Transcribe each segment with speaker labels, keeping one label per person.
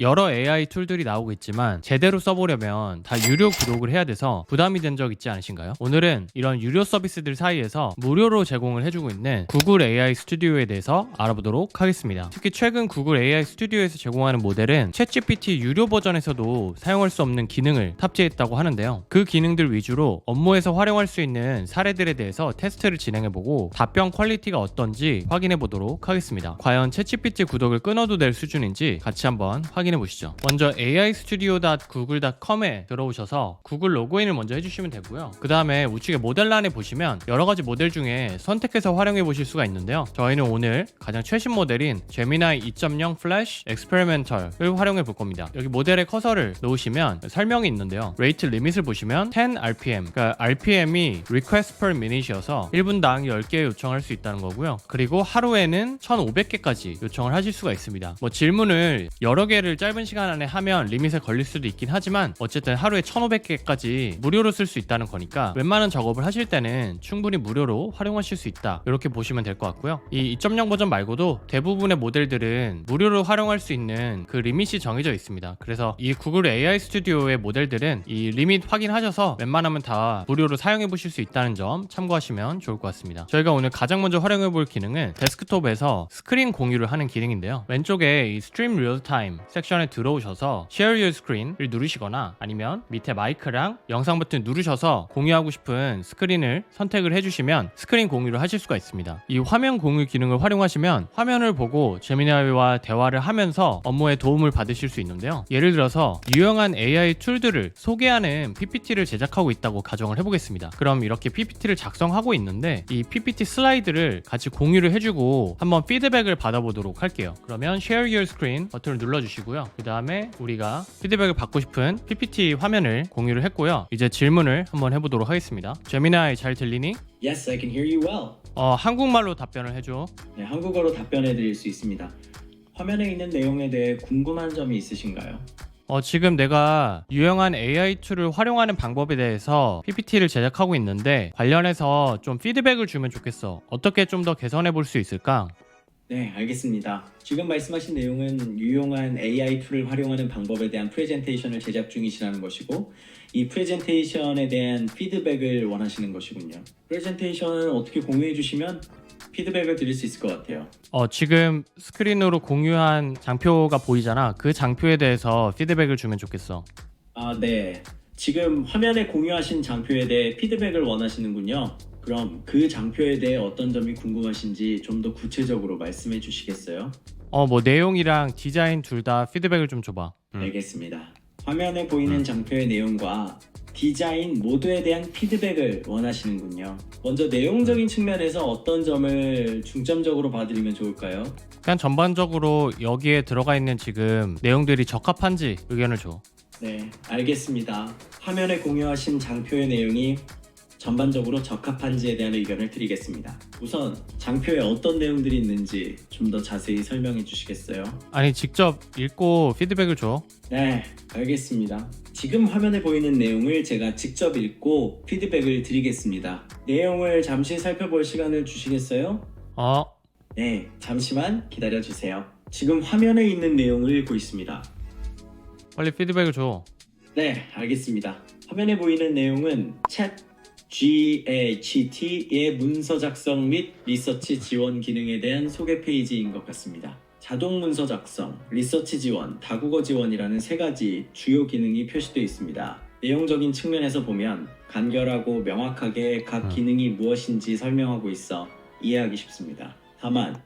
Speaker 1: 여러 AI 툴들이 나오고 있지만 제대로 써보려면 다 유료 구독을 해야 돼서 부담이 된 적 있지 않으신가요? 오늘은 이런 유료 서비스들 사이에서 무료로 제공을 해주고 있는 구글 AI 스튜디오에 대해서 알아보도록 하겠습니다. 특히 최근 구글 AI 스튜디오에서 제공하는 모델은 챗GPT 유료 버전에서도 사용할 수 없는 기능을 탑재했다고 하는데요. 그 기능들 위주로 업무에서 활용할 수 있는 사례들에 대해서 테스트를 진행해보고 답변 퀄리티가 어떤지 확인해보도록 하겠습니다. 과연 챗GPT 구독을 끊어도 될 수준인지 같이 한번 확인 해 보시죠. 먼저 aistudio.google.com에 들어오셔서 구글 로그인을 먼저 해주시면 되고요. 그 다음에 우측에 모델란에 보시면 여러 가지 모델 중에 선택해서 활용해 보실 수가 있는데요. 저희는 오늘 가장 최신 모델인 제미나이 2.0 플래시 엑스페리멘털을 활용해 볼 겁니다. 여기 모델의 커서를 놓으시면 설명이 있는데요. 레이트 리밋을 보시면 10 RPM, 그러니까 RPM이 request per minute이어서 1분당 10개 요청할 수 있다는 거고요. 그리고 하루에는 1,500개까지 요청을 하실 수가 있습니다. 뭐 질문을 여러 개를 짧은 시간 안에 하면 리밋에 걸릴 수도 있긴 하지만 어쨌든 하루에 1,500개까지 무료로 쓸 수 있다는 거니까 웬만한 작업을 하실 때는 충분히 무료로 활용하실 수 있다. 이렇게 보시면 될 것 같고요. 이 2.0 버전 말고도 대부분의 모델들은 무료로 활용할 수 있는 그 리밋이 정해져 있습니다. 그래서 이 구글 AI 스튜디오의 모델들은 이 리밋 확인하셔서 웬만하면 다 무료로 사용해 보실 수 있다는 점 참고하시면 좋을 것 같습니다. 저희가 오늘 가장 먼저 활용해 볼 기능은 데스크톱에서 스크린 공유를 하는 기능인데요. 왼쪽에 이 스트림 리얼타임 섹션 에 들어오셔서 Share Your Screen을 누르시거나 아니면 밑에 마이크랑 영상 버튼 누르셔서 공유하고 싶은 스크린을 선택을 해주시면 스크린 공유를 하실 수가 있습니다. 이 화면 공유 기능을 활용하시면 화면을 보고 제미나이와 대화를 하면서 업무에 도움을 받으실 수 있는데요. 예를 들어서 유용한 AI 툴들을 소개하는 PPT를 제작하고 있다고 가정을 해보겠습니다. 그럼 이렇게 PPT를 작성하고 있는데 이 PPT 슬라이드를 같이 공유를 해주고 한번 피드백을 받아보도록 할게요. 그러면 Share Your Screen 버튼을 눌러주시고요. 그 다음에 우리가 피드백을 받고 싶은 PPT 화면을 공유를 했고요. 이제 질문을 한번 해보도록 하겠습니다. 제미나이 잘 들리니?
Speaker 2: Yes, I can hear you well.
Speaker 1: 어, 한국말로 답변을 해줘.
Speaker 2: 네, 한국어로 답변해 드릴 수 있습니다. 화면에 있는 내용에 대해 궁금한 점이 있으신가요?
Speaker 1: 어, 지금 내가 유용한 AI 툴을 활용하는 방법에 대해서 PPT를 제작하고 있는데 관련해서 좀 피드백을 주면 좋겠어. 어떻게 좀 더 개선해 볼 수 있을까?
Speaker 2: 네, 알겠습니다. 지금 말씀하신 내용은 유용한 AI 툴을 활용하는 방법에 대한 프레젠테이션을 제작 중이시라는 것이고 이 프레젠테이션에 대한 피드백을 원하시는 것이군요. 프레젠테이션을 어떻게 공유해 주시면 피드백을 드릴 수 있을 것 같아요.
Speaker 1: 어, 지금 스크린으로 공유한 장표가 보이잖아. 그 장표에 대해서 피드백을 주면 좋겠어.
Speaker 2: 아, 네. 지금 화면에 공유하신 장표에 대해 피드백을 원하시는군요. 그럼 그 장표에 대해 어떤 점이 궁금하신지 좀 더 구체적으로 말씀해 주시겠어요?
Speaker 1: 어, 뭐 내용이랑 디자인 둘 다 피드백을 좀 줘봐. 음.
Speaker 2: 알겠습니다. 화면에 보이는 장표의 내용과 디자인 모두에 대한 피드백을 원하시는군요. 먼저 내용적인 측면에서 어떤 점을 중점적으로 봐드리면 좋을까요?
Speaker 1: 그냥 전반적으로 여기에 들어가 있는 지금 내용들이 적합한지 의견을 줘.
Speaker 2: 네, 알겠습니다. 화면에 공유하신 장표의 내용이 전반적으로 적합한지에 대한 의견을 드리겠습니다. 우선 장표에 어떤 내용들이 있는지 좀 더 자세히 설명해 주시겠어요?
Speaker 1: 아니, 직접 읽고 피드백을 줘.
Speaker 2: 네, 알겠습니다. 지금 화면에 보이는 내용을 제가 직접 읽고 피드백을 드리겠습니다. 내용을 잠시 살펴볼 시간을 주시겠어요?
Speaker 1: 어,
Speaker 2: 네, 잠시만 기다려 주세요. 지금 화면에 있는 내용을 읽고 있습니다.
Speaker 1: 빨리 피드백을 줘.
Speaker 2: 네, 알겠습니다. 화면에 보이는 내용은 챗 GHT의 문서 작성 및 리서치 지원 기능에 대한 소개 페이지인 것 같습니다. 자동 문서 작성, 리서치 지원, 다국어 지원이라는 세 가지 주요 기능이 표시되어 있습니다. 내용적인 측면에서 보면 간결하고 명확하게 각
Speaker 1: 음.
Speaker 2: 기능이 무엇인지 설명하고 있어 이해하기 쉽습니다. 다만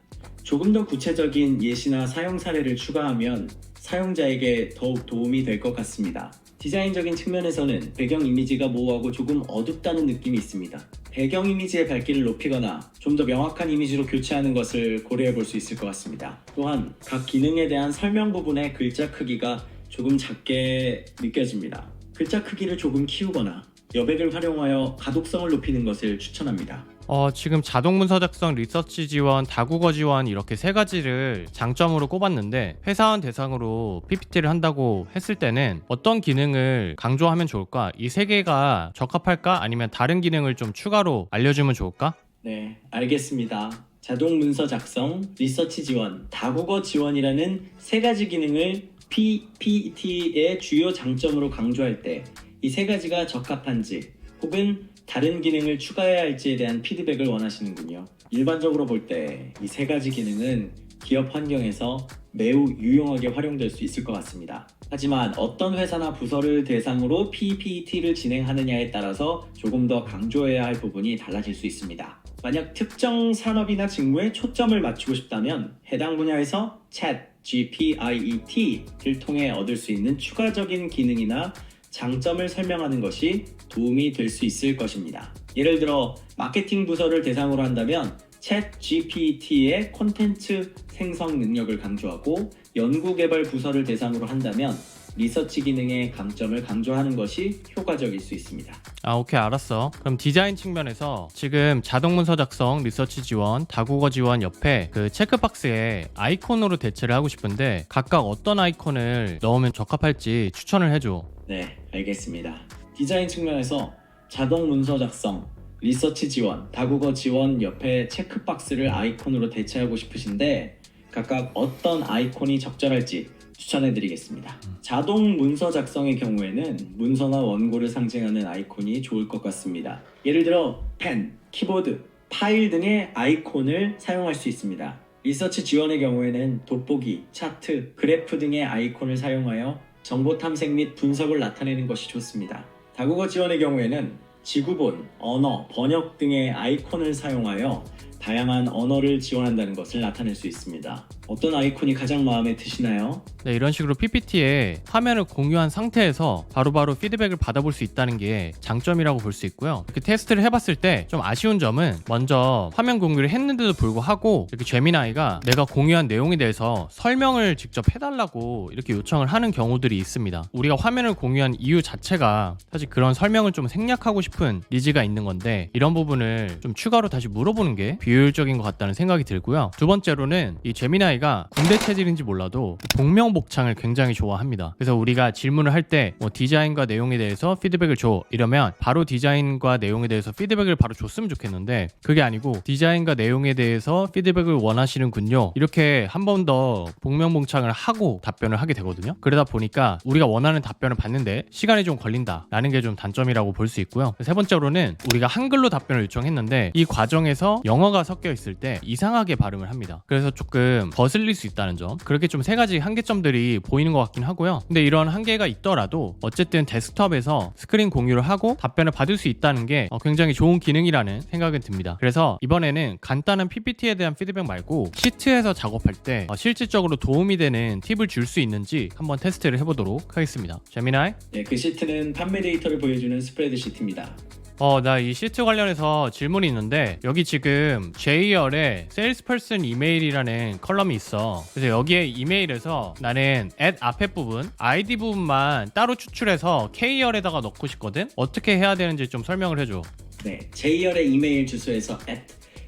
Speaker 2: 조금 더 구체적인 예시나 사용 사례를 추가하면 사용자에게 더욱 도움이 될 것 같습니다. 디자인적인 측면에서는 배경 이미지가 모호하고 조금 어둡다는 느낌이 있습니다. 배경 이미지의 밝기를 높이거나 좀 더 명확한 이미지로 교체하는 것을 고려해 볼 수 있을 것 같습니다. 또한 각 기능에 대한 설명 부분의 글자 크기가 조금 작게 느껴집니다. 글자 크기를 조금 키우거나 여백을 활용하여 가독성을 높이는 것을 추천합니다.
Speaker 1: 어, 지금 자동 문서 작성, 리서치 지원, 다국어 지원 이렇게 세 가지를 장점으로 꼽았는데 회사원 대상으로 PPT를 한다고 했을 때는 어떤 기능을 강조하면 좋을까? 이 세 개가 적합할까? 아니면 다른 기능을 좀 추가로 알려주면 좋을까?
Speaker 2: 네, 알겠습니다. 자동 문서 작성, 리서치 지원, 다국어 지원이라는 세 가지 기능을 PPT의 주요 장점으로 강조할 때 이 세 가지가 적합한지 혹은 다른 기능을 추가해야 할지에 대한 피드백을 원하시는군요. 일반적으로 볼 때 이 세 가지 기능은 기업 환경에서 매우 유용하게 활용될 수 있을 것 같습니다. 하지만 어떤 회사나 부서를 대상으로 PPT를 진행하느냐에 따라서 조금 더 강조해야 할 부분이 달라질 수 있습니다. 만약 특정 산업이나 직무에 초점을 맞추고 싶다면 해당 분야에서 Chat GPIET를 통해 얻을 수 있는 추가적인 기능이나 장점을 설명하는 것이 도움이 될 수 있을 것입니다. 예를 들어 마케팅 부서를 대상으로 한다면 챗 GPT의 콘텐츠 생성 능력을 강조하고 연구개발 부서를 대상으로 한다면 리서치 기능의 강점을 강조하는 것이 효과적일 수 있습니다.
Speaker 1: 아 오케이 알았어 그럼 디자인 측면에서 지금 자동 문서 작성 리서치 지원 다국어 지원 옆에 그 체크박스에 아이콘으로 대체를 하고 싶은데 각각 어떤 아이콘을 넣으면 적합할지 추천을 해줘
Speaker 2: 네, 알겠습니다. 디자인 측면에서 자동 문서 작성, 리서치 지원, 다국어 지원 옆에 체크박스를 아이콘으로 대체하고 싶으신데 각각 어떤 아이콘이 적절할지 추천해 드리겠습니다. 자동 문서 작성의 경우에는 문서나 원고를 상징하는 아이콘이 좋을 것 같습니다. 예를 들어 펜, 키보드, 파일 등의 아이콘을 사용할 수 있습니다. 리서치 지원의 경우에는 돋보기, 차트, 그래프 등의 아이콘을 사용하여 정보 탐색 및 분석을 나타내는 것이 좋습니다. 다국어 지원의 경우에는 지구본, 언어, 번역 등의 아이콘을 사용하여 다양한 언어를 지원한다는 것을 나타낼 수 있습니다. 어떤 아이콘이 가장 마음에 드시나요?
Speaker 1: 네, 이런 식으로 PPT에 화면을 공유한 상태에서 바로바로 피드백을 받아볼 수 있다는 게 장점이라고 볼 수 있고요. 이렇게 테스트를 해봤을 때 좀 아쉬운 점은 먼저 화면 공유를 했는데도 불구하고 이렇게 제미나이가 내가 공유한 내용에 대해서 설명을 직접 해달라고 이렇게 요청을 하는 경우들이 있습니다. 우리가 화면을 공유한 이유 자체가 사실 그런 설명을 좀 생략하고 싶은 니즈가 있는 건데 이런 부분을 좀 추가로 다시 물어보는 게 비효율적인 것 같다는 생각이 들고요. 두 번째로는 이 제미나이가 군대 체질인지 몰라도 복명복창을 굉장히 좋아합니다. 그래서 우리가 질문을 할 때 뭐 디자인과 내용에 대해서 피드백을 줘 이러면 바로 디자인과 내용에 대해서 피드백을 바로 줬으면 좋겠는데 그게 아니고 디자인과 내용에 대해서 피드백을 원하시는군요. 이렇게 한 번 더 복명복창을 하고 답변을 하게 되거든요. 그러다 보니까 우리가 원하는 답변을 받는데 시간이 좀 걸린다라는 게 좀 단점이라고 볼 수 있고요. 세 번째로는 우리가 한글로 답변을 요청했는데 이 과정에서 영어가 섞여 있을 때 이상하게 발음을 합니다. 그래서 조금 거슬릴 수 있다는 점. 그렇게 좀 세 가지 한계점들이 보이는 것 같긴 하고요. 근데 이런 한계가 있더라도 어쨌든 데스크톱에서 스크린 공유를 하고 답변을 받을 수 있다는 게 어, 굉장히 좋은 기능이라는 생각은 듭니다. 그래서 이번에는 간단한 PPT에 대한 피드백 말고 시트에서 작업할 때 어, 실질적으로 도움이 되는 팁을 줄 수 있는지 한번 테스트를 해보도록 하겠습니다. 재미나이?
Speaker 2: 네, 그 시트는 판매 데이터를 보여주는 스프레드 시트입니다.
Speaker 1: 어, 나 이 시트 관련해서 질문이 있는데 여기 지금 JR의 세일스퍼슨 이메일이라는 컬럼이 있어. 그래서 여기에 이메일에서 나는 at 앞에 부분, ID 부분만 따로 추출해서 K열에다가 넣고 싶거든. 어떻게 해야 되는지 좀 설명을 해줘.
Speaker 2: 네, J열의 이메일 주소에서 at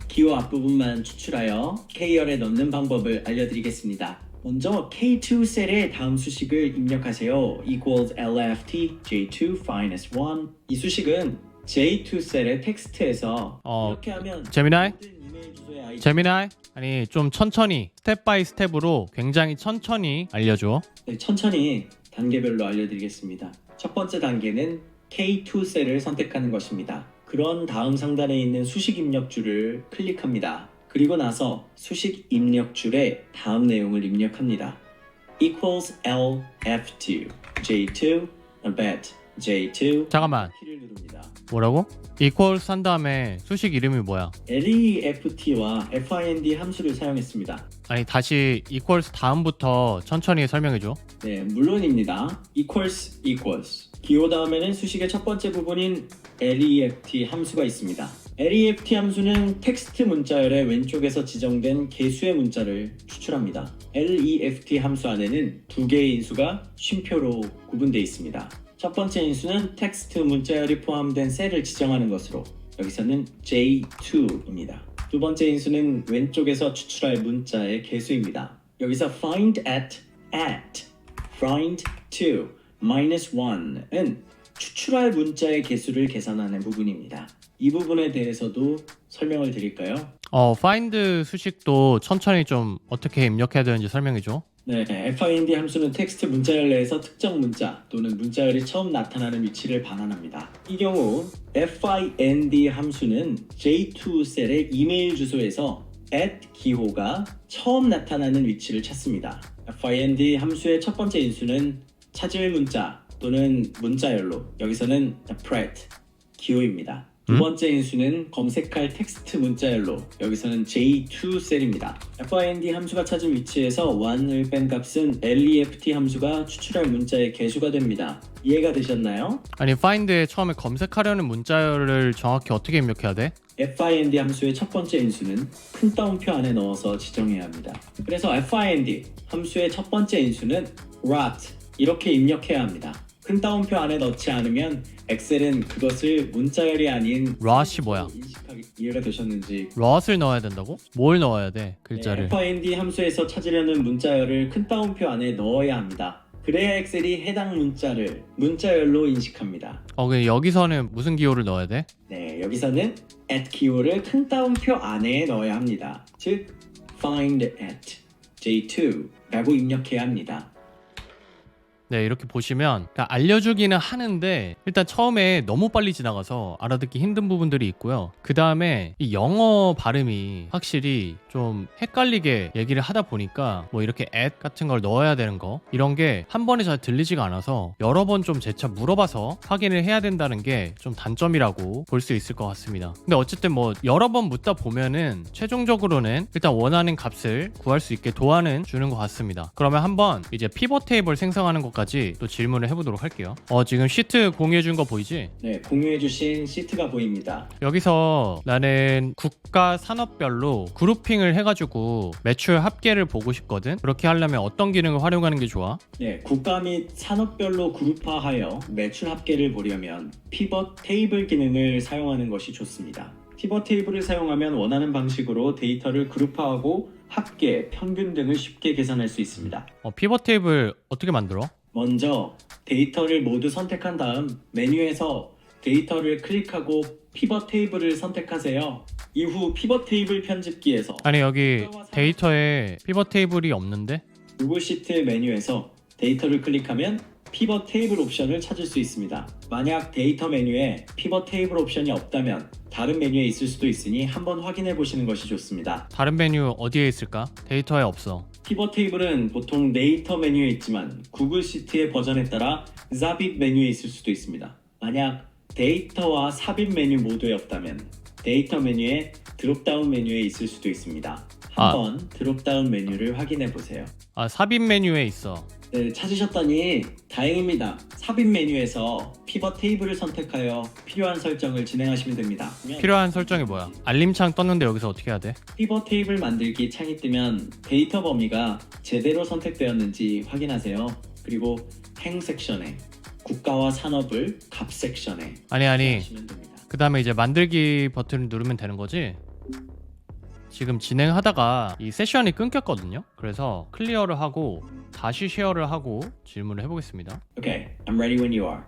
Speaker 2: 기호 앞부분만 추출하여 K열에 넣는 방법을 알려드리겠습니다. 먼저 K2 셀에 다음 수식을 입력하세요. equals lft j2 finest 1. 이 수식은 J2 셀의 텍스트에서
Speaker 1: 어,
Speaker 2: 이렇게 하면
Speaker 1: 재미나이?
Speaker 2: 모든 이메일 주소의 아이디
Speaker 1: 재미나이? 아니 좀 천천히 스텝 바이 스텝으로 굉장히 천천히 알려줘.
Speaker 2: 네, 천천히 단계별로 알려드리겠습니다. 첫 번째 단계는 K2 셀을 선택하는 것입니다. 그런 다음 상단에 있는 수식 입력줄을 클릭합니다. 그리고 나서 수식 입력줄에 다음 내용을 입력합니다. equals lf2 j2 abet j2
Speaker 1: 잠깐만
Speaker 2: 키를 누릅니다.
Speaker 1: 뭐라고? equals 한 다음에 수식 이름이 뭐야?
Speaker 2: left와 find 함수를 사용했습니다.
Speaker 1: 아니 다시 equals 다음부터 천천히 설명해줘.
Speaker 2: 네, 물론입니다. equals equals. 기호 다음에는 수식의 첫 번째 부분인 left 함수가 있습니다. left 함수는 텍스트 문자열의 왼쪽에서 지정된 개수의 문자를 추출합니다. left 함수 안에는 두 개의 인수가 쉼표로 구분되어 있습니다. 첫 번째 인수는 텍스트 문자열이 포함된 셀을 지정하는 것으로 여기서는 j2입니다. 두 번째 인수는 왼쪽에서 추출할 문자의 개수입니다. 여기서 find at at find to minus 1은 추출할 문자의 개수를 계산하는 부분입니다. 이 부분에 대해서도 설명을 드릴까요?
Speaker 1: 어, find 수식도 천천히 좀 어떻게 입력해야 되는지 설명해줘.
Speaker 2: 네, find 함수는 텍스트 문자열 내에서 특정 문자 또는 문자열이 처음 나타나는 위치를 반환합니다. 이 경우 find 함수는 j2 셀의 이메일 주소에서 at 기호가 처음 나타나는 위치를 찾습니다. find 함수의 첫 번째 인수는 찾을 문자 또는 문자열로 여기서는 pret 기호입니다. 두
Speaker 1: 음?
Speaker 2: 번째 인수는 검색할 텍스트 문자열로 여기서는 j2 셀입니다. find 함수가 찾은 위치에서 1을 뺀 값은 left 함수가 추출할 문자의 개수가 됩니다. 이해가 되셨나요?
Speaker 1: 아니 find에 처음에 검색하려는 문자열을 정확히 어떻게 입력해야 돼?
Speaker 2: find 함수의 첫 번째 인수는 큰 따옴표 안에 넣어서 지정해야 합니다. 그래서 find 함수의 첫 번째 인수는 rot 이렇게 입력해야 합니다. 큰 따옴표 안에 넣지 않으면 엑셀은 그것을 문자열이 아닌
Speaker 1: rot이 뭐야?
Speaker 2: 인식하기 이해가 되셨는지
Speaker 1: rot을 넣어야 된다고? 뭘 넣어야 돼? 글자를.
Speaker 2: 네, find 함수에서 찾으려는 문자열을 큰 따옴표 안에 넣어야 합니다. 그래야 엑셀이 해당 문자를 문자열로 인식합니다.
Speaker 1: 어, 그 여기서는 무슨 기호를 넣어야 돼?
Speaker 2: 네, 여기서는 at 기호를 큰 따옴표 안에 넣어야 합니다. 즉, find at j2라고 입력해야 합니다.
Speaker 1: 네, 이렇게 보시면 그러니까 알려주기는 하는데 일단 처음에 너무 빨리 지나가서 알아듣기 힘든 부분들이 있고요. 그 다음에 이 영어 발음이 확실히 좀 헷갈리게 얘기를 하다 보니까 뭐 이렇게 at 같은 걸 넣어야 되는 거 이런 게 한 번에 잘 들리지가 않아서 여러 번 좀 재차 물어봐서 확인을 해야 된다는 게 좀 단점이라고 볼 수 있을 것 같습니다. 근데 어쨌든 뭐 여러 번 묻다 보면은 최종적으로는 일단 원하는 값을 구할 수 있게 도안은 주는 것 같습니다. 그러면 한번 이제 피벗 테이블 생성하는 것까지 또 질문을 해보도록 할게요. 어 지금 시트 공유해 준 거 보이지?
Speaker 2: 네, 공유해주신 시트가 보입니다.
Speaker 1: 여기서 나는 국가 산업별로 그룹핑을 해가지고 매출 합계를 보고 싶거든. 그렇게 하려면 어떤 기능을 활용하는 게 좋아?
Speaker 2: 네, 국가 및 산업별로 그룹화하여 매출 합계를 보려면 피벗 테이블 기능을 사용하는 것이 좋습니다. 피벗 테이블을 사용하면 원하는 방식으로 데이터를 그룹화하고 합계, 평균 등을 쉽게 계산할 수 있습니다.
Speaker 1: 어, 피벗 테이블 어떻게 만들어?
Speaker 2: 먼저 데이터를 모두 선택한 다음 메뉴에서 데이터를 클릭하고 피벗 테이블을 선택하세요. 이후 피벗 테이블 편집기에서
Speaker 1: 아니 여기 데이터에 피벗 테이블이 없는데?
Speaker 2: 구글 시트 메뉴에서 데이터를 클릭하면 피벗 테이블 옵션을 찾을 수 있습니다. 만약 데이터 메뉴에 피벗 테이블 옵션이 없다면 다른 메뉴에 있을 수도 있으니 한번 확인해 보시는 것이 좋습니다.
Speaker 1: 다른 메뉴 어디에 있을까? 데이터에 없어.
Speaker 2: 피벗 테이블은 보통 데이터 메뉴에 있지만 구글 시트의 버전에 따라 삽입 메뉴에 있을 수도 있습니다. 만약 데이터와 삽입 메뉴 모두에 없다면 데이터 메뉴의 드롭다운 메뉴에 있을 수도 있습니다. 한번 드롭다운 메뉴를 확인해 보세요.
Speaker 1: 아 삽입 메뉴에 있어.
Speaker 2: 네, 찾으셨다니 다행입니다. 삽입 메뉴에서 피벗 테이블을 선택하여 필요한 설정을 진행하시면 됩니다.
Speaker 1: 필요한 설정이 뭐야? 알림창 떴는데 여기서 어떻게 해야 돼?
Speaker 2: 피벗 테이블 만들기 창이 뜨면 데이터 범위가 제대로 선택되었는지 확인하세요. 그리고 행 섹션에 국가와 산업을 값 섹션에
Speaker 1: 아니 아니
Speaker 2: 하시면 됩니다.
Speaker 1: 그 다음에 이제 만들기 버튼을 누르면 되는 거지? 지금 진행하다가 이 세션이 끊겼거든요. 그래서 클리어를 하고 다시 쉐어를 하고 질문을 해보겠습니다.
Speaker 2: Okay, I'm ready when you are.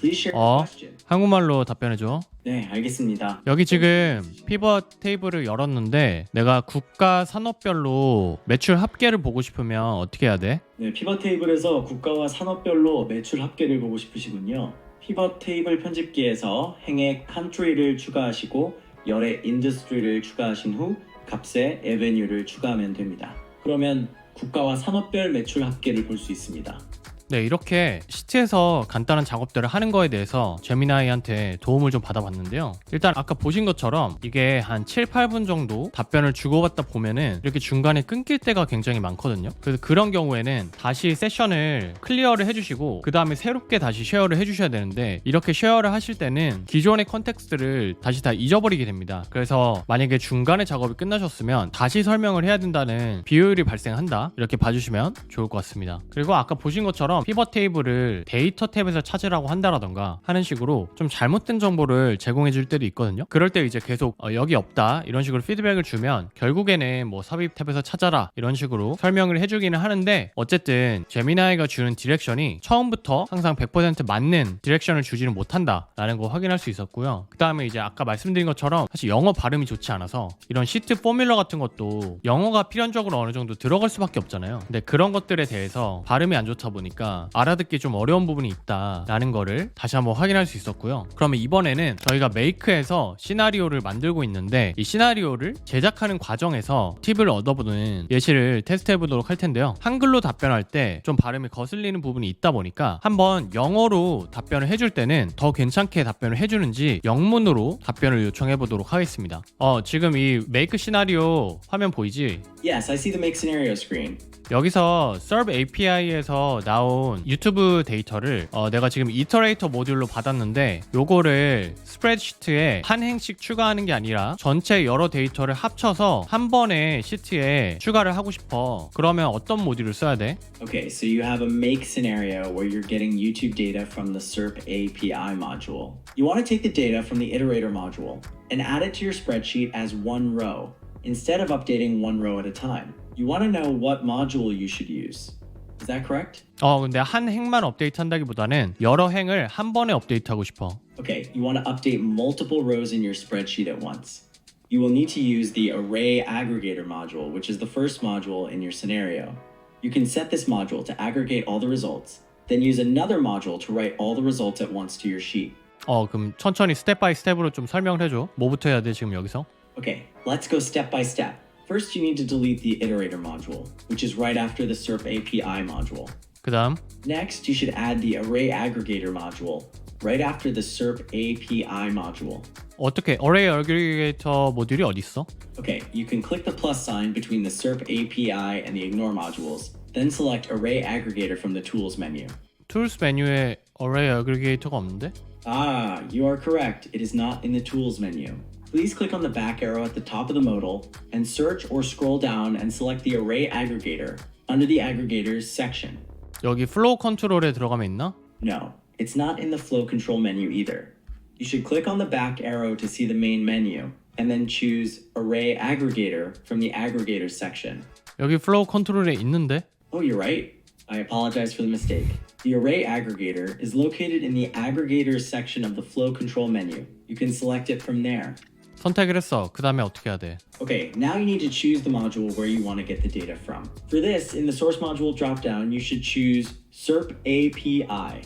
Speaker 2: Please share
Speaker 1: 어.
Speaker 2: your question.
Speaker 1: 한국말로 답변해줘.
Speaker 2: 네, 알겠습니다.
Speaker 1: 여기 지금 피벗 테이블을 열었는데 내가 국가 산업별로 매출 합계를 보고 싶으면 어떻게 해야 돼?
Speaker 2: 네, 피벗 테이블에서 국가와 산업별로 매출 합계를 보고 싶으시군요. 피벗 테이블 편집기에서 행에 country를 추가하시고 열에 industry를 추가하신 후 값에 revenue를 추가하면 됩니다. 그러면 국가와 산업별 매출 합계를 볼 수 있습니다.
Speaker 1: 네, 이렇게 시트에서 간단한 작업들을 하는 거에 대해서 제미나이한테 도움을 좀 받아봤는데요. 일단 아까 보신 것처럼 이게 한 7, 8분 정도 답변을 주고받다 보면은 이렇게 중간에 끊길 때가 굉장히 많거든요. 그래서 그런 경우에는 다시 세션을 클리어를 해주시고 그 다음에 새롭게 다시 쉐어를 해주셔야 되는데 이렇게 쉐어를 하실 때는 기존의 컨텍스트를 다시 다 잊어버리게 됩니다. 그래서 만약에 중간에 작업이 끝나셨으면 다시 설명을 해야 된다는 비효율이 발생한다 이렇게 봐주시면 좋을 것 같습니다. 그리고 아까 보신 것처럼 피벗 테이블을 데이터 탭에서 찾으라고 한다라던가 하는 식으로 좀 잘못된 정보를 제공해 줄 때도 있거든요. 그럴 때 이제 계속 어, 여기 없다 이런 식으로 피드백을 주면 결국에는 뭐 삽입 탭에서 찾아라 이런 식으로 설명을 해주기는 하는데 어쨌든 제미나이가 주는 디렉션이 처음부터 항상 100% 맞는 디렉션을 주지는 못한다라는 거 확인할 수 있었고요. 그 다음에 이제 아까 말씀드린 것처럼 사실 영어 발음이 좋지 않아서 이런 시트 포뮬러 같은 것도 영어가 필연적으로 어느 정도 들어갈 수밖에 없잖아요. 근데 그런 것들에 대해서 발음이 안 좋다 보니까 알아듣기 좀 어려운 부분이 있다라는 거를 다시 한번 확인할 수 있었고요. 그러면 이번에는 저희가 메이크에서 시나리오를 만들고 있는데 이 시나리오를 제작하는 과정에서 팁을 얻어보는 예시를 테스트해 보도록 할 텐데요. 한글로 답변할 때 좀 발음이 거슬리는 부분이 있다 보니까 한번 영어로 답변을 해줄 때는 더 괜찮게 답변을 해주는지 영문으로 답변을 요청해 보도록 하겠습니다. 어, 지금 이 메이크 시나리오 화면 보이지?
Speaker 2: Yes, I see the make scenario screen.
Speaker 1: 여기서 Serve API에서 나온 유튜브 데이터를 어, 내가 지금 이터레이터 모듈로 받았는데 요거를 스프레드시트에 한 행씩 추가하는 게 아니라 전체 여러 데이터를 합쳐서 한 번에 시트에 추가를 하고 싶어. 그러면 어떤 모듈을 써야 돼?
Speaker 2: Okay, so you have a make scenario where you're getting YouTube data from the SERP API module. You want to take the data from the iterator module and add it to your spreadsheet as one row instead of updating one row at a time. You want to know what module you should use. Is that correct?
Speaker 1: 어, 근데 한 행만 업데이트 한다기보다는 여러 행을 한 번에 업데이트하고 싶어.
Speaker 2: Okay, you want to update multiple rows in your spreadsheet at once. You will need to use the array aggregator module, which is the first module in your scenario. You can set this module to aggregate all the results, then use another module to write all the results at once to your sheet.
Speaker 1: 어, 그럼 천천히 스텝 바이 스텝으로 좀 설명을 해줘. 뭐부터 해야 돼, 지금 여기서?
Speaker 2: Okay, let's go step by step. First, you need to delete the iterator module, which is right after the SERP API module.
Speaker 1: 그 다음,
Speaker 2: Next, you should add the array aggregator module, right after the SERP API module.
Speaker 1: 어떻게, 어레이 어그리게이터 모듈이 어딨어?
Speaker 2: Okay, you can click the plus sign between the SERP API and the ignore modules, then select Array Aggregator from the Tools menu.
Speaker 1: 툴스 메뉴에 어레이 어그리게이터가 없는데?
Speaker 2: Ah, you are correct. It is not in the Tools menu. Please click on the back arrow at the top of the modal and search or scroll down and select the Array Aggregator under the Aggregators section.
Speaker 1: 여기 플로우 컨트롤에 들어가면 있나?
Speaker 2: No, it's not in the Flow Control menu either. You should click on the back arrow to see the main menu, and then choose Array Aggregator from the Aggregators section.
Speaker 1: 여기 플로우 컨트롤에 있는데?
Speaker 2: Oh, you're right. I apologize for the mistake. The array aggregator is located in the aggregators section of the flow control menu. You can select it from there.
Speaker 1: 선택을 했어. 그 다음에 어떻게 해야 돼?
Speaker 2: Okay, now you need to choose the module where you want to get the data from. For this, in the source module dropdown, you should choose SERP API.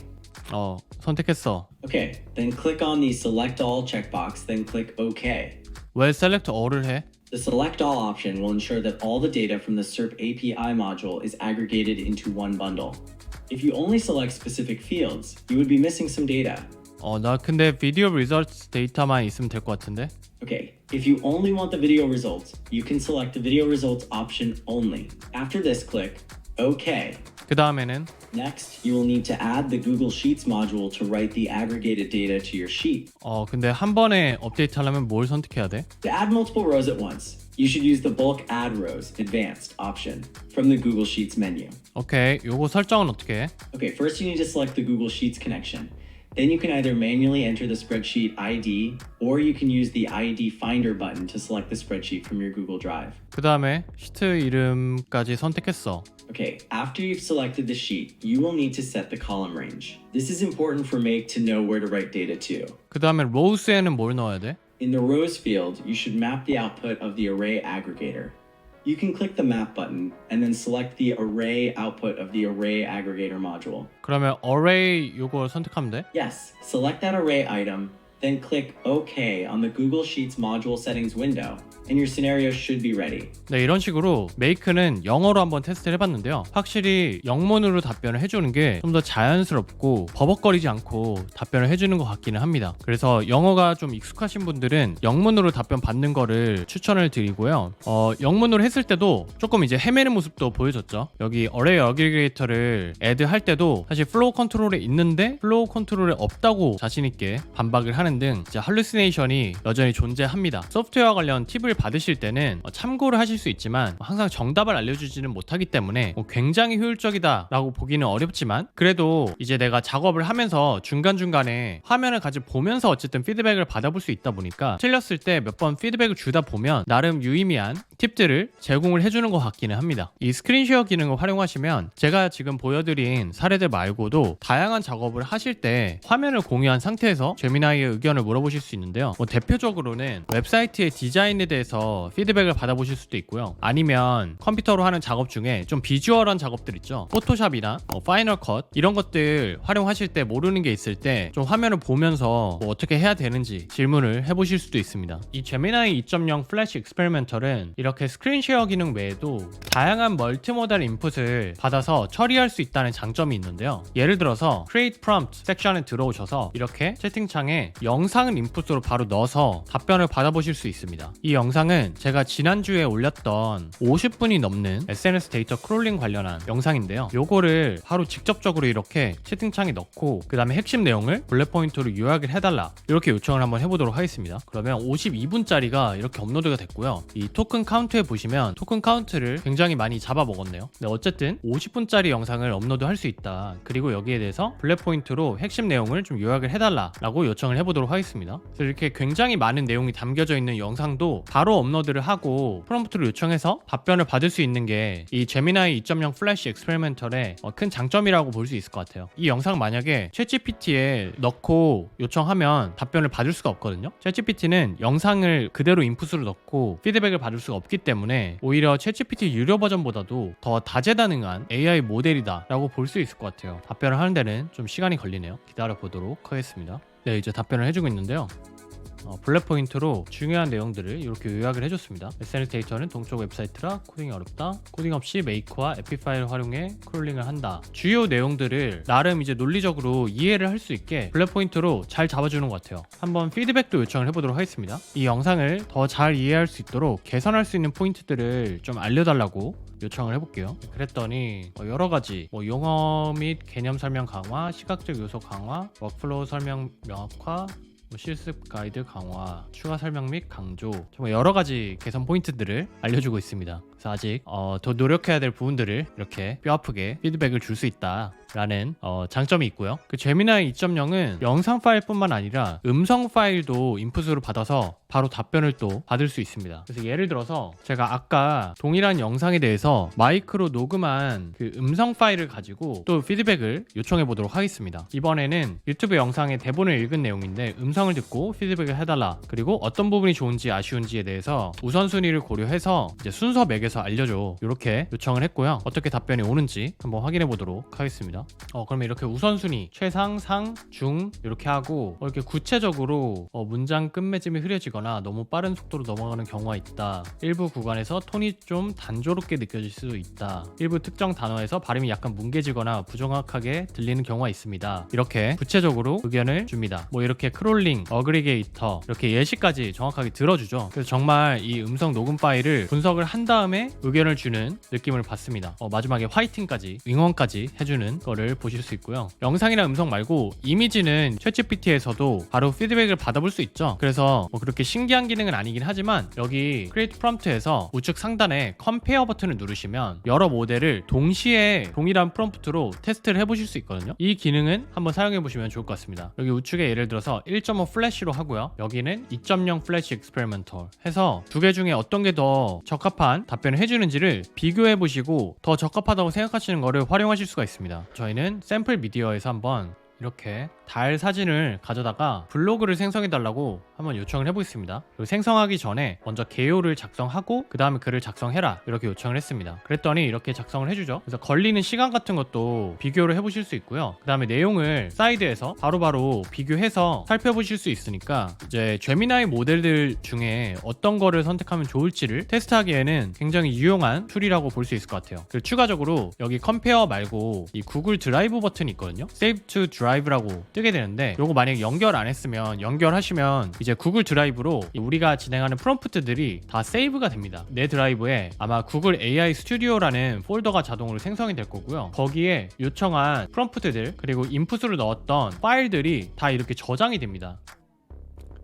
Speaker 1: 어, 선택했어.
Speaker 2: Okay, then click on the select all checkbox, then click OK.
Speaker 1: 왜 select all을 해?
Speaker 2: The select all option will ensure that all the data from the SERP API module is aggregated into one bundle. If you only select specific fields, you would be missing some data.
Speaker 1: 어, 나 근데 비디오 리설트 데이터만 있으면 될 것 같은데?
Speaker 2: Okay, if you only want the video results, you can select the video results option only. After this, click OK.
Speaker 1: 그 다음에는
Speaker 2: Next, you will need to add the Google Sheets module to write the aggregated data to your sheet.
Speaker 1: 어, 근데 한 번에 업데이트 하려면 뭘 선택해야 돼?
Speaker 2: To add multiple rows at once, you should use the Bulk Add Rows Advanced option from the Google Sheets menu.
Speaker 1: 오케이, 요거 설정은 어떻게 해?
Speaker 2: Okay, first you need to select the Google Sheets connection. Then you can either manually enter the spreadsheet ID or you can use the ID Finder button to select the spreadsheet from your Google Drive.
Speaker 1: 그 다음에 시트 이름까지 선택했어.
Speaker 2: Okay, after you've selected the sheet, you will need to set the column range. This is important for Make to know where to write data to.
Speaker 1: 그 다음에 로우스에는 뭘 넣어야 돼?
Speaker 2: In the rows field, you should map the output of the array aggregator. You can click the map button and then select the array output of the array aggregator module.
Speaker 1: 그러면 array 요거 선택하면 돼?
Speaker 2: Yes, select that array item, then click OK on the Google Sheets module settings window, And your scenario should be ready.
Speaker 1: 네, 이런 식으로 메이크는 영어로 한번 테스트를 해봤는데요. 확실히 영문으로 답변을 해주는 게 좀 더 자연스럽고 버벅거리지 않고 답변을 해주는 것 같기는 합니다. 그래서 영어가 좀 익숙하신 분들은 영문으로 답변 받는 거를 추천을 드리고요. 어, 영문으로 했을 때도 조금 이제 헤매는 모습도 보여줬죠. 여기 어레이 어그리게이터를 애드 할 때도 사실 플로우 컨트롤에 있는데 플로우 컨트롤에 없다고 자신있게 반박을 하는 등 이제 할루시네이션이 여전히 존재합니다. 소프트웨어 관련 팁을 피드백을 받으실 때는 어, 참고를 하실 수 있지만 항상 정답을 알려주지는 못하기 때문에 뭐 굉장히 효율적이다라고 보기는 어렵지만 그래도 이제 내가 작업을 하면서 중간중간에 화면을 같이 보면서 어쨌든 피드백을 받아볼 수 있다 보니까 틀렸을 때 몇 번 피드백을 주다 보면 나름 유의미한 팁들을 제공을 해주는 것 같기는 합니다. 이 스크린쉐어 기능을 활용하시면 제가 지금 보여드린 사례들 말고도 다양한 작업을 하실 때 화면을 공유한 상태에서 제미나이의 의견을 물어보실 수 있는데요. 뭐 대표적으로는 웹사이트의 디자인에 대해서 피드백을 받아보실 수도 있고요. 아니면 컴퓨터로 하는 작업 중에 좀 비주얼한 작업들 있죠. 포토샵이나 뭐 파이널 컷 이런 것들 활용하실 때 모르는 게 있을 때 좀 화면을 보면서 뭐 어떻게 해야 되는지 질문을 해보실 수도 있습니다. 이 제미나이 2.0 플래시 익스페리멘털은 이렇게 스크린 쉐어 기능 외에도 다양한 멀티모달 인풋을 받아서 처리할 수 있다는 장점이 있는데요. 예를 들어서 Create Prompt 섹션에 들어오셔서 이렇게 채팅창에 영상을 인풋으로 바로 넣어서 답변을 받아보실 수 있습니다. 이 영상은 제가 지난주에 올렸던 50분이 넘는 SNS 데이터 크롤링 관련한 영상인데요. 요거를 바로 직접적으로 이렇게 채팅창에 넣고 그 다음에 핵심 내용을 블랙 포인트로 요약을 해달라 이렇게 요청을 한번 해보도록 하겠습니다. 그러면 52분짜리가 이렇게 업로드가 됐고요. 이 토큰 카운트에 보시면 토큰 카운트를 굉장히 많이 잡아먹었네요. 근데 어쨌든 50분짜리 영상을 업로드 할 수 있다. 그리고 여기에 대해서 블랙 포인트로 핵심 내용을 좀 요약을 해달라 라고 요청을 해보도록 하겠습니다. 그래서 이렇게 굉장히 많은 내용이 담겨져 있는 영상도 바로 업로드를 하고 프롬프트를 요청해서 답변을 받을 수 있는 게 이 제미나이 2.0 플래시 익스페리멘털의 어, 큰 장점이라고 볼 수 있을 것 같아요. 이 영상 만약에 챗GPT에 넣고 요청하면 답변을 받을 수가 없거든요. 챗GPT는 영상을 그대로 인풋으로 넣고 피드백을 받을 수가 없기 때문에 오히려 챗GPT 유료 버전보다도 더 다재다능한 AI 모델이다 라고 볼 수 있을 것 같아요. 답변을 하는 데는 좀 시간이 걸리네요. 기다려 보도록 하겠습니다. 네, 이제 답변을 해주고 있는데요. 어, 블랙 포인트로 중요한 내용들을 이렇게 요약을 해줬습니다. SNS 데이터는 동쪽 웹사이트라 코딩이 어렵다. 코딩 없이 메이크와 에피 파일을 활용해 크롤링을 한다. 주요 내용들을 나름 이제 논리적으로 이해를 할 수 있게 블랙 포인트로 잘 잡아주는 것 같아요. 한번 피드백도 요청을 해보도록 하겠습니다. 이 영상을 더 잘 이해할 수 있도록 개선할 수 있는 포인트들을 좀 알려달라고 요청을 해볼게요. 그랬더니 뭐 여러 가지 뭐 용어 및 개념 설명 강화, 시각적 요소 강화, 워크플로우 설명 명확화, 뭐 실습 가이드 강화, 추가 설명 및 강조, 정말 여러 가지 개선 포인트들을 알려주고 있습니다. 그래서 아직 어, 더 노력해야 될 부분들을 이렇게 뼈 아프게 피드백을 줄 수 있다 라는 어, 장점이 있고요. 그 제미나이 2.0은 영상 파일뿐만 아니라 음성 파일도 인풋으로 받아서 바로 답변을 또 받을 수 있습니다. 그래서 예를 들어서 제가 아까 동일한 영상에 대해서 마이크로 녹음한 그 음성 파일을 가지고 또 피드백을 요청해 보도록 하겠습니다. 이번에는 유튜브 영상의 대본을 읽은 내용인데 음성을 듣고 피드백을 해달라. 그리고 어떤 부분이 좋은지 아쉬운지에 대해서 우선순위를 고려해서 이제 순서 매겨 서 알려줘. 이렇게 요청을 했고요. 어떻게 답변이 오는지 한번 확인해 보도록 하겠습니다. 어, 그러면 이렇게 우선순위 최상, 상, 중 이렇게 하고 어, 이렇게 구체적으로 어, 문장 끝맺음이 흐려지거나 너무 빠른 속도로 넘어가는 경우가 있다. 일부 구간에서 톤이 좀 단조롭게 느껴질 수 있다. 일부 특정 단어에서 발음이 약간 뭉개지거나 부정확하게 들리는 경우가 있습니다. 이렇게 구체적으로 의견을 줍니다. 뭐 이렇게 크롤링, 어그리게이터 이렇게 예시까지 정확하게 들어주죠. 그래서 정말 이 음성 녹음 파일을 분석을 한 다음에 의견을 주는 느낌을 받습니다. 어, 마지막에 화이팅까지 응원까지 해주는 거를 보실 수 있고요. 영상이나 음성 말고 이미지는 챗GPT에서도 바로 피드백을 받아볼 수 있죠. 그래서 뭐 그렇게 신기한 기능은 아니긴 하지만 여기 크리에이트 프롬프트에서 우측 상단에 컴페어 버튼을 누르시면 여러 모델을 동시에 동일한 프롬프트로 테스트를 해보실 수 있거든요. 이 기능은 한번 사용해 보시면 좋을 것 같습니다. 여기 우측에 예를 들어서 1.5 플래시로 하고요. 여기는 2.0 플래시 익스페리멘털 해서 두 개 중에 어떤 게 더 적합한 답변을 해주는지를 비교해 보시고 더 적합하다고 생각하시는 거를 활용하실 수가 있습니다. 저희는 샘플 미디어에서 한번 이렇게 달 사진을 가져다가 블로그를 생성해 달라고 한번 요청을 해보겠습니다. 그리고 생성하기 전에 먼저 개요를 작성하고 그 다음에 글을 작성해라 이렇게 요청을 했습니다. 그랬더니 이렇게 작성을 해주죠. 그래서 걸리는 시간 같은 것도 비교를 해보실 수 있고요. 그 다음에 내용을 사이드에서 바로바로 비교해서 살펴보실 수 있으니까 이제 제미나이 모델들 중에 어떤 거를 선택하면 좋을지를 테스트하기에는 굉장히 유용한 툴이라고 볼 수 있을 것 같아요. 그리고 추가적으로 여기 컴페어 말고 이 구글 드라이브 버튼이 있거든요. Save to Drive 라고 뜨게 되는데 요거 만약에 연결 안 했으면 연결하시면 이제 구글 드라이브로 우리가 진행하는 프롬프트들이 다 세이브가 됩니다. 내 드라이브에 아마 구글 AI 스튜디오라는 폴더가 자동으로 생성이 될 거고요. 거기에 요청한 프롬프트들 그리고 인풋으로 넣었던 파일들이 다 이렇게 저장이 됩니다.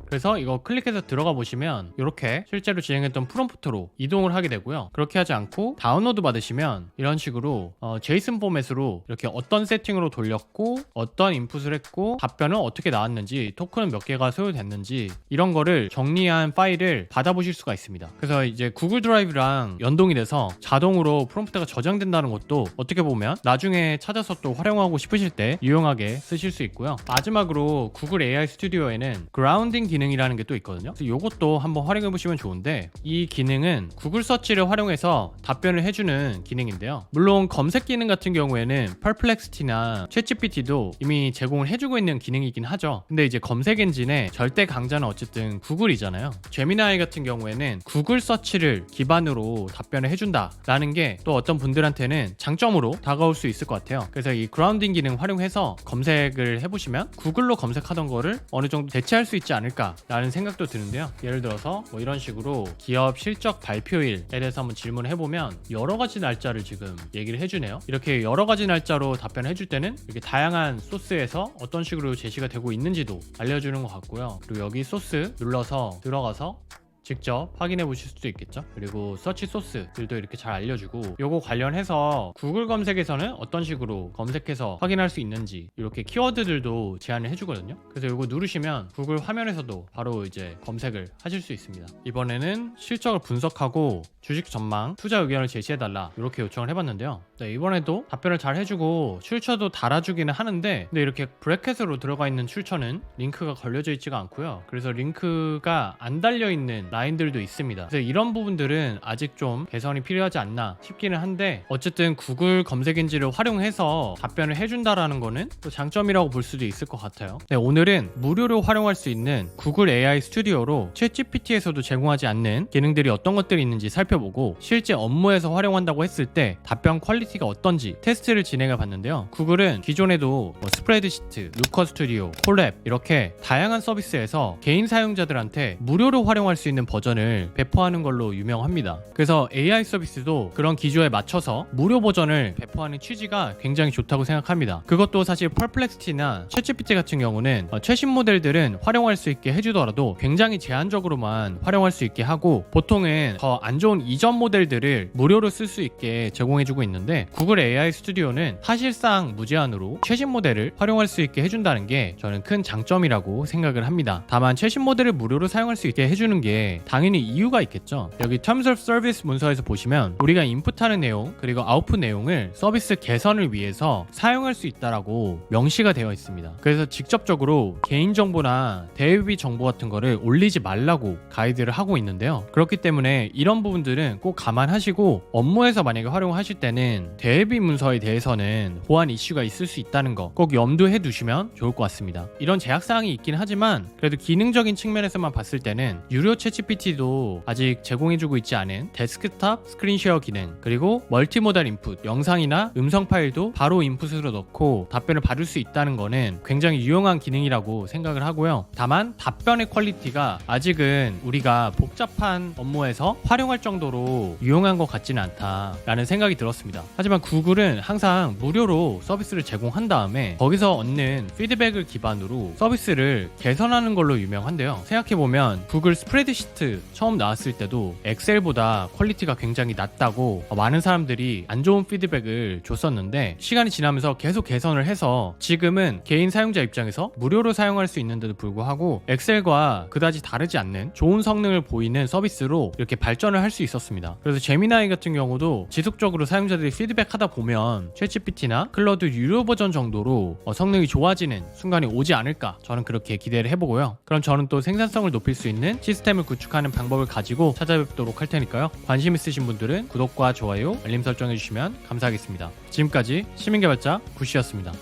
Speaker 1: 그래서 이거 클릭해서 들어가 보시면 이렇게 실제로 진행했던 프롬프트로 이동을 하게 되고요. 그렇게 하지 않고 다운로드 받으시면 이런 식으로 어, 제이슨 포맷으로 이렇게 어떤 세팅으로 돌렸고 어떤 인풋을 했고 답변은 어떻게 나왔는지 토큰은 몇 개가 소요됐는지 이런 거를 정리한 파일을 받아보실 수가 있습니다. 그래서 이제 구글 드라이브랑 연동이 돼서 자동으로 프롬프트가 저장된다는 것도 어떻게 보면 나중에 찾아서 또 활용하고 싶으실 때 유용하게 쓰실 수 있고요. 마지막으로 구글 AI 스튜디오에는 그라운딩 기능 이라는 게 또 있거든요. 그래서 이것도 한번 활용해 보시면 좋은데 이 기능은 구글 서치를 활용해서 답변을 해주는 기능인데요. 물론 검색 기능 같은 경우에는 perplexity나 챗GPT도 이미 제공을 해주고 있는 기능이긴 하죠. 근데 이제 검색 엔진의 절대 강자는 어쨌든 구글이잖아요. 제미나이 같은 경우에는 구글 서치를 기반으로 답변을 해준다라는 게 또 어떤 분들한테는 장점으로 다가올 수 있을 것 같아요. 그래서 이 그라운딩 기능 활용해서 검색을 해보시면 구글로 검색하던 거를 어느 정도 대체할 수 있지 않을까 라는 생각도 드는데요. 예를 들어서 뭐 이런 식으로 기업 실적 발표일에 대해서 한번 질문을 해보면 여러 가지 날짜를 지금 얘기를 해주네요. 이렇게 여러 가지 날짜로 답변을 해줄 때는 이렇게 다양한 소스에서 어떤 식으로 제시가 되고 있는지도 알려주는 것 같고요. 그리고 여기 소스 눌러서 들어가서 직접 확인해 보실 수도 있겠죠. 그리고 서치 소스들도 이렇게 잘 알려주고 요거 관련해서 구글 검색에서는 어떤 식으로 검색해서 확인할 수 있는지 이렇게 키워드들도 제안을 해주거든요. 그래서 요거 누르시면 구글 화면에서도 바로 이제 검색을 하실 수 있습니다. 이번에는 실적을 분석하고 주식 전망, 투자 의견을 제시해달라 이렇게 요청을 해봤는데요. 네, 이번에도 답변을 잘 해주고 출처도 달아주기는 하는데 근데 이렇게 브래켓으로 들어가 있는 출처는 링크가 걸려져 있지가 않고요. 그래서 링크가 안 달려 있는 라인들도 있습니다. 그래서 이런 부분들은 아직 좀 개선이 필요하지 않나 싶기는 한데 어쨌든 구글 검색 엔진을 활용해서 답변을 해준다라는 거는 또 장점이라고 볼 수도 있을 것 같아요. 네, 오늘은 무료로 활용할 수 있는 구글 AI 스튜디오로 챗GPT에서도 제공하지 않는 기능들이 어떤 것들이 있는지 살펴보고 실제 업무에서 활용한다고 했을 때 답변 퀄리티가 어떤지 테스트를 진행해 봤는데요. 구글은 기존에도 뭐 스프레드시트, 루커 스튜디오, 콜랩 이렇게 다양한 서비스에서 개인 사용자들한테 무료로 활용할 수 있는 버전을 배포하는 걸로 유명합니다. 그래서 AI 서비스도 그런 기조에 맞춰서 무료 버전을 배포하는 취지가 굉장히 좋다고 생각합니다. 그것도 사실 펄플렉시티나 챗GPT 같은 경우는 어, 최신 모델들은 활용할 수 있게 해주더라도 굉장히 제한적으로만 활용할 수 있게 하고 보통은 더 안 좋은 이전 모델들을 무료로 쓸 수 있게 제공해주고 있는데 구글 AI 스튜디오는 사실상 무제한으로 최신 모델을 활용할 수 있게 해준다는 게 저는 큰 장점이라고 생각을 합니다. 다만 최신 모델을 무료로 사용할 수 있게 해주는 게 당연히 이유가 있겠죠. 여기 Terms of Service 문서에서 보시면 우리가 인풋하는 내용 그리고 아웃풋 내용을 서비스 개선을 위해서 사용할 수 있다라고 명시가 되어 있습니다. 그래서 직접적으로 개인 정보나 대외비 정보 같은 거를 올리지 말라고 가이드를 하고 있는데요. 그렇기 때문에 이런 부분들은 꼭 감안하시고 업무에서 만약에 활용하실 때는 대외비 문서에 대해서는 보안 이슈가 있을 수 있다는 거 꼭 염두해 두시면 좋을 것 같습니다. 이런 제약 사항이 있긴 하지만 그래도 기능적인 측면에서만 봤을 때는 유료 챗GPT도 아직 제공해주고 있지 않은 데스크탑 스크린 쉐어 기능 그리고 멀티모달 인풋 영상이나 음성 파일도 바로 인풋으로 넣고 답변을 받을 수 있다는 거는 굉장히 유용한 기능이라고 생각을 하고요. 다만 답변의 퀄리티가 아직은 우리가 복잡한 업무에서 활용할 정도로 유용한 것 같지는 않다라는 생각이 들었습니다. 하지만 구글은 항상 무료로 서비스를 제공한 다음에 거기서 얻는 피드백을 기반으로 서비스를 개선하는 걸로 유명한데요. 생각해보면 구글 스프레드시트 처음 나왔을 때도 엑셀보다 퀄리티가 굉장히 낮다고 많은 사람들이 안 좋은 피드백을 줬었는데 시간이 지나면서 계속 개선을 해서 지금은 개인 사용자 입장에서 무료로 사용할 수 있는데도 불구하고 엑셀과 그다지 다르지 않는 좋은 성능을 보이는 서비스로 이렇게 발전을 할 수 있었습니다. 그래서 제미나이 같은 경우도 지속적으로 사용자들이 피드백하다 보면 챗GPT나 클러드 유료 버전 정도로 어, 성능이 좋아지는 순간이 오지 않을까 저는 그렇게 기대를 해보고요. 그럼 저는 또 생산성을 높일 수 있는 시스템을 구축 하는 방법을 가지고 찾아뵙도록 할 테니까요. 관심 있으신 분들은 구독과 좋아요, 알림 설정해 주시면 감사하겠습니다. 지금까지 시민개발자 구시였습니다.